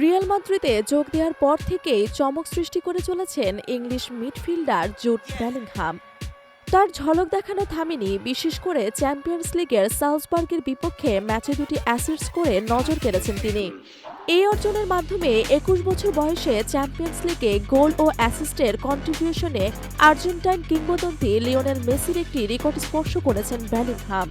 Real মাদ্রিদে যোগ দেওয়ার পর থেকেই চমক সৃষ্টি করে চলেছেন ইংলিশ মিডফিল্ডার জুট বেলিংহাম। তার ঝলক দেখানো থামেনি বিশেষ করে চ্যাম্পিয়ন্স লিগের সাউথবার্গের বিপক্ষে ম্যাচে দুটি অ্যাসিস্ট করে নজর কেড়েছেন তিনি। এই অর্জনের মাধ্যমে একুশ বছর বয়সে চ্যাম্পিয়ন্স লিগে গোল ও অ্যাসিস্টের কন্ট্রিবিউশনে আর্জেন্টাইন কিংবদন্তি লিওনেল মেসির একটি রেকর্ড স্পর্শ করেছেন বেলিংহাম।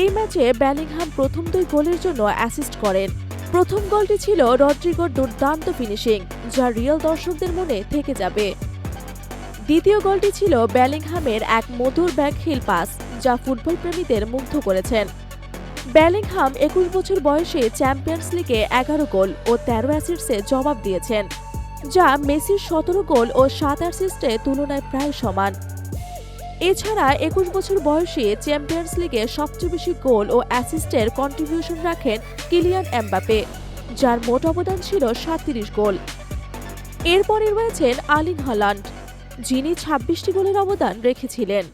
এই ম্যাচে ব্যালিংহাম প্রথম দুই গোলের জন্য অ্যাসিস্ট করেন। প্রথম গোলটি ছিল রড্রিগোর দুর্দান্ত ফিনিশিং, যা রিয়েল দর্শকদের মনে থেকে যাবে। দ্বিতীয় গোলটি ছিল ব্যালিংহামের এক মধুর ব্যাকহিল পাস, যা ফুটবল প্রেমীদের মুগ্ধ করেছেন। ব্যালিংহাম একুশ বছর বয়সে চ্যাম্পিয়ন্স লিগে এগারো গোল ও তেরো অ্যাসিস্টে জবাব দিয়েছেন, যা মেসির সতেরো গোল ও সাত অ্যাসিস্টে তুলনায় প্রায় সমান। এছাড়া একুশ বছর বয়সে চ্যাম্পিয়ন্স লিগে সবচেয়ে বেশি গোল ও অ্যাসিস্টের কন্ট্রিবিউশন রাখেন কিলিয়ান এমবাপে যার মোট অবদান ছিল সাতত্রিশ গোল। এরপরে রয়েছেন আলিন হল্যান্ড, যিনি ছাব্বিশটি গোলের অবদান রেখেছিলেন।